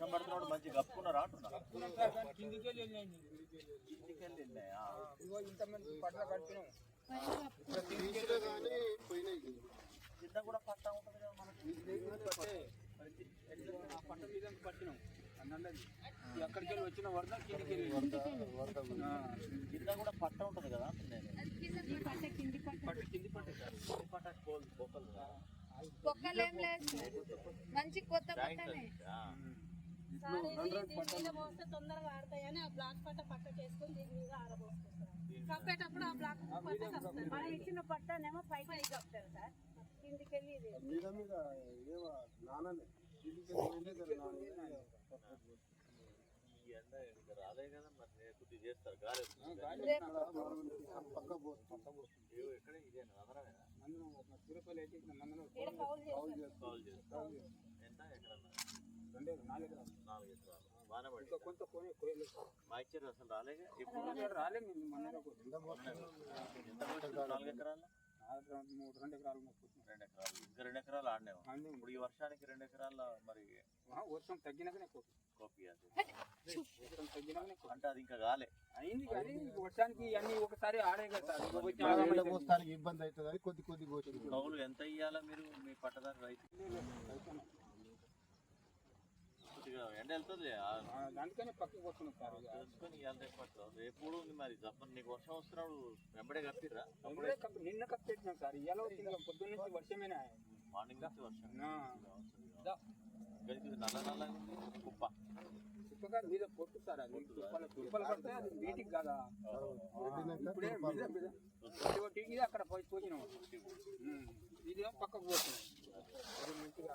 వర్షం పడుతున్నాడు మంచి కప్పుకున్నారా అంటున్నా కిందికి వెళ్ళి వెళ్ళండి ఇంటికి వెళ్ళి వెళ్ళాయా? ఇదిగో ఇంతమంది పట్ల కట్టినాం కింద కూడా పట్ట ఉంటుంది కదా మనకి పట్ట మీద పట్టినాం ఎక్కడికి వెళ్ళి వచ్చిన వరద కిందికి వెళ్ళి కింద కూడా పట్ట ఉంటుంది కదా పట్ట కింది పట్ట ఈ పట్ట కోల్ బొక్కలు కదా. లేదు మంచి కొత్త పట్టనే మోస్తే తొందరగా ఆడతాయని ఆ బ్లాక్ పట్ట పక్కకి వేసుకొని దీని మీద ఆరబోసుకొస్తారు. కప్పేటప్పుడు ఆ బ్లాక్ పట్ట కప్పుతారు. మనం ఇచ్చిన పట్టనేమో పైకి కప్పుతారు సార్. కిందికి వెళ్ళి ఇది. మీద మీద రాలే కదా మరి. కొద్దిగా చేస్తారు. గాలి. పక్క ఏవో ఎక్కడ ఇదేనా? ఒక సూరపల్లి అయితే ఇక్కడ మందులో ఈడ కౌలు చేస్తారు కాల్ చేస్తారు ఎంత ఎక్కడన్నా నాలుగు ఎకరాలు. నాలుగు ఎకరాలు బాగానే పడి ఇంకా కొంత కొని కోయలు మా ఇచ్చారు అసలు రాలేగా? ఇప్పుడు ఇక్కడ రాలే మేము మొన్ననే కొట్టినాం. ఎంత పడుతుంది నాలుగు ఎకరాలు? నాలుగు రెండు- మూడు రెండు ఎకరాలు. రెండు ఎకరాలు. ఇంకా రెండు ఎకరాలు ఆడినావు. ఆడినాం. ఇప్పుడు ఈ వర్షానికి రెండు ఎకరాల మరి వర్షం తగ్గినాకనే కాపీ వర్షం తగ్గినాకనే అంటే అది ఇంకా కాలే. అయింది కానీ వర్షానికి అన్ని ఒకసారి ఆడే కదా ఇబ్బంది అవుతుంది కొద్ది కొద్ది పోతుంది. కౌలు ఎంత ఇయ్యాలా మీరు మీ పట్టదారు రైతు? ఎండ వెళ్తుంది దానికనే పక్కకి పోతున్నాం సార్. తెలుసుకొని ఇవాళ. రేపు ఉంది మరి. జప్పని నీకు వర్షం వస్తున్నాడు వెంబడే కప్పిర్రా? ఇప్పుడే కప్పు- నిన్న కప్పెట్టినాం సార్. ఇలా వచ్చింది పొద్దున్న నుంచి వర్షమేనా? మార్నింగ్ నుంచి వర్షం. ఇక్కడికి నల్ల నల్ల ఉంది. కుప్ప. కుప్పగా మీద పొట్టు సార్ అది. కుప్పల కుప్పలు పడితే అది వీటికి కదా? ఇప్పుడే మీద మీద. ఇది ఒకటి ఇది అక్కడ పోయి ఉమ్. ఇది పక్కకు పోతున్నాం. మంచిగా